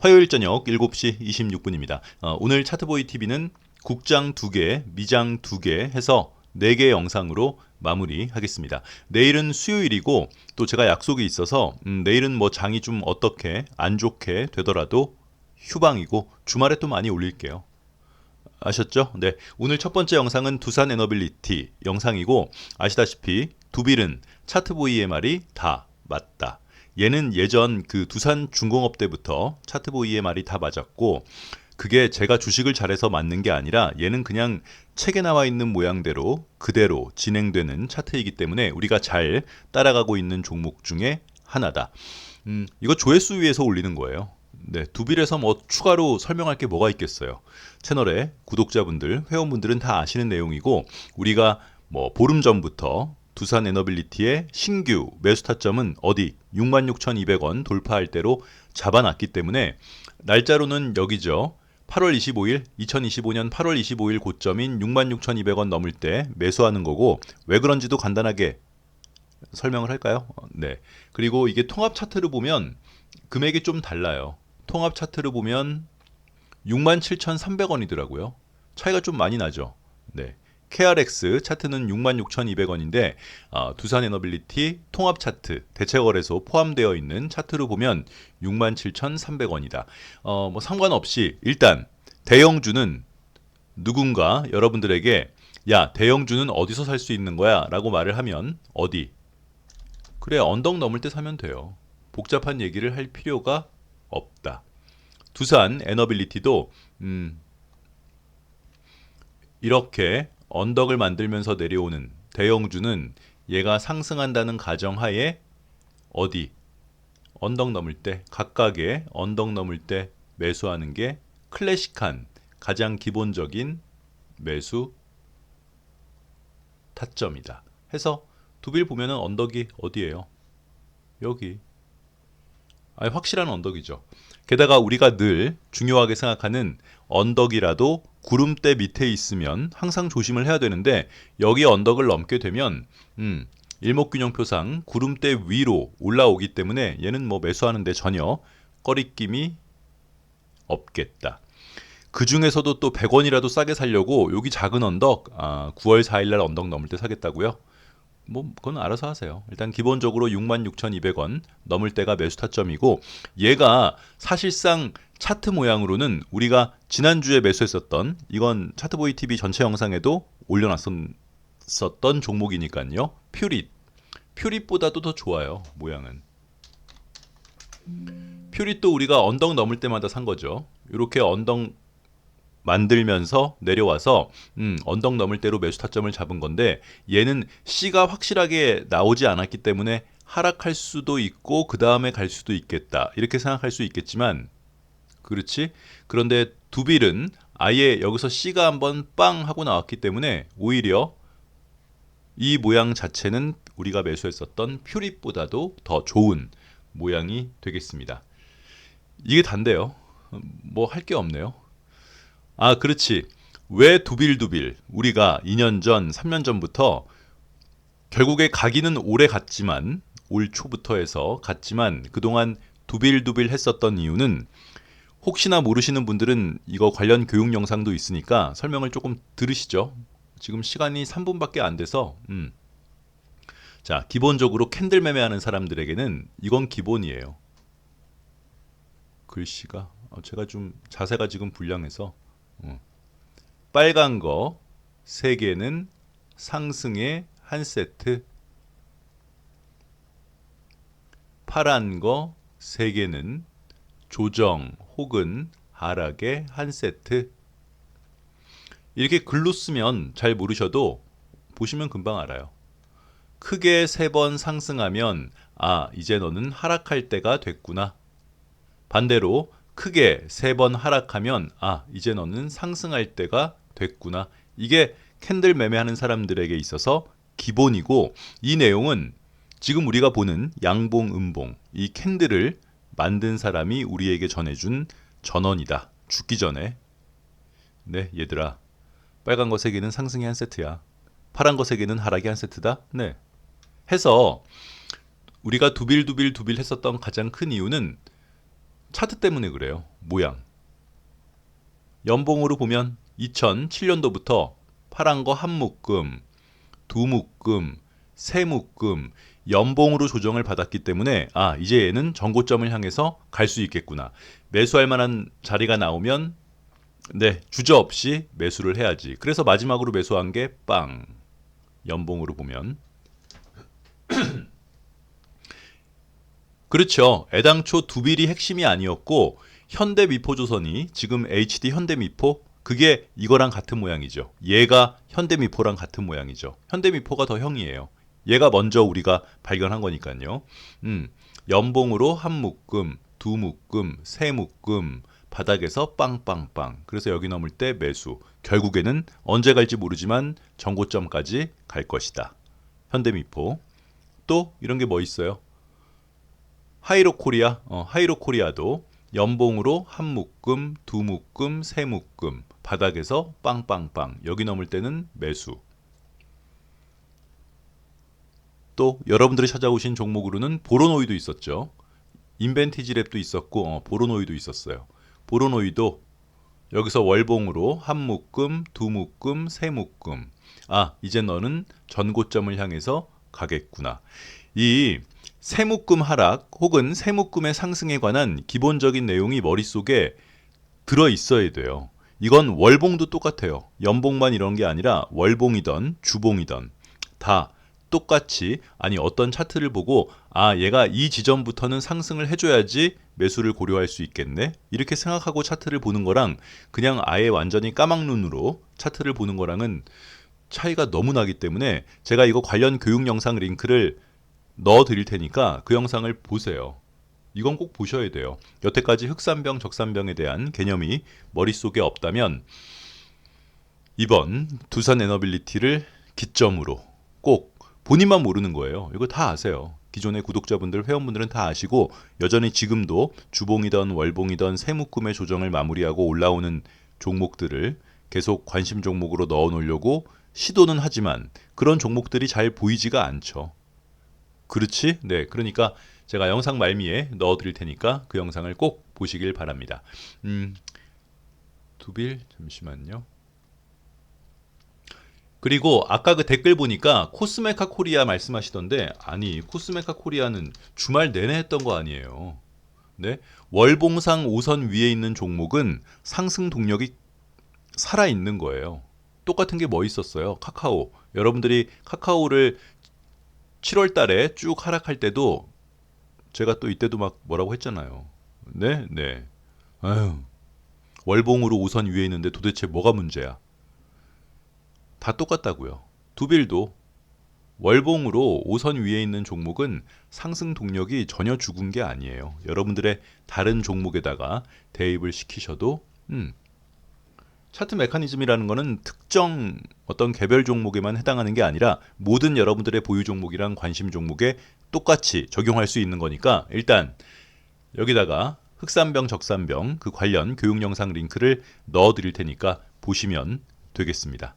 화요일 저녁 7시 26분입니다. 어, 오늘 차트보이 TV는 국장 2개, 미장 2개 해서 4개 영상으로 마무리하겠습니다. 내일은 수요일이고 또 제가 약속이 있어서 음, 내일은 뭐 장이 좀 어떻게 안 좋게 되더라도 휴방이고 주말에 또 많이 올릴게요. 아셨죠? 네. 오늘 첫 번째 영상은 두산 에너빌리티 영상이고 아시다시피 두빌은 차트보이의 말이 다 맞다. 얘는 예전 그 두산 중공업 때부터 차트보이의 말이 다 맞았고 그게 제가 주식을 잘해서 맞는 게 아니라 얘는 그냥 책에 나와 있는 모양대로 그대로 진행되는 차트이기 때문에 우리가 잘 따라가고 있는 종목 중에 하나다. 음, 이거 조회수 위해서 올리는 거예요. 네, 두빌에서 뭐 추가로 설명할 게 뭐가 있겠어요. 채널에 구독자분들, 회원분들은 다 아시는 내용이고 우리가 뭐 보름 전부터 두산 에너빌리티의 신규 매수 타점은 어디 66,200원 돌파할 대로 잡아놨기 때문에 날짜로는 여기죠. 8월 25일, 2025년 8월 25일 고점인 66,200원 넘을 때 매수하는 거고 왜 그런지도 간단하게 설명을 할까요? 어, 네. 그리고 이게 통합 차트를 보면 금액이 좀 달라요. 통합 차트를 보면 67,300원이더라고요. 차이가 좀 많이 나죠. 네. KRX 차트는 66,200원인데 어, 두산 에너빌리티 통합 차트 대체 거래소 포함되어 있는 차트로 보면 67,300원이다. 어, 뭐 상관없이 일단 대형주는 누군가 여러분들에게 야 대형주는 어디서 살 수 있는 거야?라고 말을 하면 어디? 그래 언덕 넘을 때 사면 돼요. 복잡한 얘기를 할 필요가 없다. 두산 에너빌리티도 음, 이렇게 언덕을 만들면서 내려오는 대형주는 얘가 상승한다는 가정하에 어디 언덕 넘을 때 각각의 언덕 넘을 때 매수하는 게 클래식한 가장 기본적인 매수 타점이다. 해서 두빌 보면은 언덕이 어디예요? 여기. 아니 확실한 언덕이죠. 게다가 우리가 늘 중요하게 생각하는 언덕이라도 구름대 밑에 있으면 항상 조심을 해야 되는데 여기 언덕을 넘게 되면 음, 일목균형표상 구름대 위로 올라오기 때문에 얘는 뭐 매수하는데 전혀 꺼리낌이 없겠다. 그 중에서도 또 100원이라도 싸게 살려고 여기 작은 언덕 아, 9월 4일날 언덕 넘을 때 사겠다고요? 뭐 그건 알아서 하세요. 일단 기본적으로 66,200원 넘을 때가 매수 타점이고 얘가 사실상 차트 모양으로는 우리가 지난주에 매수했었던 이건 차트보이 TV 전체 영상에도 올려놨었던 종목이니까요. 퓨릿. 퓨릿보다도 더 좋아요. 모양은. 퓨릿도 우리가 언덕 넘을 때마다 산 거죠. 이렇게 언덕 만들면서 내려와서 음, 언덕 넘을 대로 매수 타점을 잡은 건데 얘는 C가 확실하게 나오지 않았기 때문에 하락할 수도 있고 그 다음에 갈 수도 있겠다 이렇게 생각할 수 있겠지만 그렇지 그런데 두빌은 아예 여기서 C가 한번 빵 하고 나왔기 때문에 오히려 이 모양 자체는 우리가 매수했었던 퓨릿보다도 더 좋은 모양이 되겠습니다. 이게 단데요. 뭐 할 게 없네요. 아, 그렇지. 왜 두빌두빌? 우리가 2년 전, 3년 전부터 결국에 가기는 오래 갔지만 올 초부터 해서 갔지만 그동안 두빌두빌 했었던 이유는 혹시나 모르시는 분들은 이거 관련 교육 영상도 있으니까 설명을 조금 들으시죠. 지금 시간이 3분밖에 안 돼서 음. 자, 기본적으로 캔들 매매하는 사람들에게는 이건 기본이에요. 글씨가 어, 제가 좀 자세가 지금 불량해서 빨간 거 3개는 상승의 한 세트 파란 거 3개는 조정 혹은 하락의 한 세트 이렇게 글로 쓰면 잘 모르셔도 보시면 금방 알아요. 크게 세 번 상승하면 아 이제 너는 하락할 때가 됐구나. 반대로 크게 세 번 하락하면 아 이제 너는 상승할 때가 됐구나. 이게 캔들 매매하는 사람들에게 있어서 기본이고 이 내용은 지금 우리가 보는 양봉 음봉 이 캔들을 만든 사람이 우리에게 전해준 전원이다. 죽기 전에 네 얘들아 빨간 거 세 개는 상승이 한 세트야. 파란 거 세 개는 하락이 한 세트다. 네 해서 우리가 두빌두빌 두빌 했었던 가장 큰 이유는 차트 때문에 그래요. 모양. 연봉으로 보면 2007년도부터 파란 거 한 묶음, 두 묶음, 세 묶음, 연봉으로 조정을 받았기 때문에 아 이제 얘는 전고점을 향해서 갈 수 있겠구나. 매수할 만한 자리가 나오면 네 주저 없이 매수를 해야지. 그래서 마지막으로 매수한 게 빵. 연봉으로 보면 그렇죠. 애당초 두빌이 핵심이 아니었고 현대미포조선이 지금 HD 현대미포 그게 이거랑 같은 모양이죠. 얘가 현대미포랑 같은 모양이죠. 현대미포가 더 형이에요. 얘가 먼저 우리가 발견한 거니까요. 음, 연봉으로 한 묶음, 두 묶음, 세 묶음, 바닥에서 빵빵빵. 그래서 여기 넘을 때 매수. 결국에는 언제 갈지 모르지만 정고점까지 갈 것이다. 현대미포. 또 이런 게 뭐 있어요? 하이로 코리아, 어, 하이로 코리아도 연봉으로 한 묶음, 두 묶음, 세 묶음, 바닥에서 빵빵빵. 여기 넘을 때는 매수. 또 여러분들이 찾아오신 종목으로는 보로노이도 있었죠. 인벤티지 랩도 있었고 어, 보로노이도 있었어요. 보로노이도 여기서 월봉으로 한 묶음, 두 묶음, 세 묶음. 아, 이제 너는 전고점을 향해서 가겠구나. 이 세묶음 하락 혹은 세묶음의 상승에 관한 기본적인 내용이 머릿속에 들어 있어야 돼요. 이건 월봉도 똑같아요. 연봉만 이런 게 아니라 월봉이던 주봉이던 다 똑같이 아니 어떤 차트를 보고 아 얘가 이 지점부터는 상승을 해줘야지 매수를 고려할 수 있겠네 이렇게 생각하고 차트를 보는 거랑 그냥 아예 완전히 까막 눈으로 차트를 보는 거랑은 차이가 너무 나기 때문에 제가 이거 관련 교육 영상 링크를 넣어 드릴 테니까 그 영상을 보세요. 이건 꼭 보셔야 돼요. 여태까지 흑산병, 적산병에 대한 개념이 머릿속에 없다면 이번 두산 에너빌리티를 기점으로 꼭 본인만 모르는 거예요. 이거 다 아세요. 기존의 구독자분들, 회원분들은 다 아시고 여전히 지금도 주봉이던 월봉이던 세묶음의 조정을 마무리하고 올라오는 종목들을 계속 관심 종목으로 넣어 놓으려고 시도는 하지만 그런 종목들이 잘 보이지가 않죠. 그렇지? 네. 그러니까 제가 영상 말미에 넣어 드릴 테니까 그 영상을 꼭 보시길 바랍니다. 음. 두빌 잠시만요. 그리고 아까 그 댓글 보니까 코스메카 코리아 말씀하시던데 아니 코스메카 코리아는 주말 내내 했던 거 아니에요. 네? 월봉상 5선 위에 있는 종목은 상승 동력이 살아 있는 거예요. 똑같은 게 뭐 있었어요? 카카오. 여러분들이 카카오를 7월 달에 쭉 하락할 때도 제가 또 이때도 막 뭐라고 했잖아요. 네, 네. 아유. 월봉으로 5선 위에 있는데 도대체 뭐가 문제야? 다 똑같다고요. 두빌도 월봉으로 5선 위에 있는 종목은 상승 동력이 전혀 죽은 게 아니에요. 여러분들의 다른 종목에다가 대입을 시키셔도 음, 차트 메커니즘이라는 거는 특정 어떤 개별 종목에만 해당하는 게 아니라 모든 여러분들의 보유 종목이랑 관심 종목에 똑같이 적용할 수 있는 거니까 일단 여기다가 흑산병 적산병 그 관련 교육 영상 링크를 넣어 드릴 테니까 보시면 되겠습니다.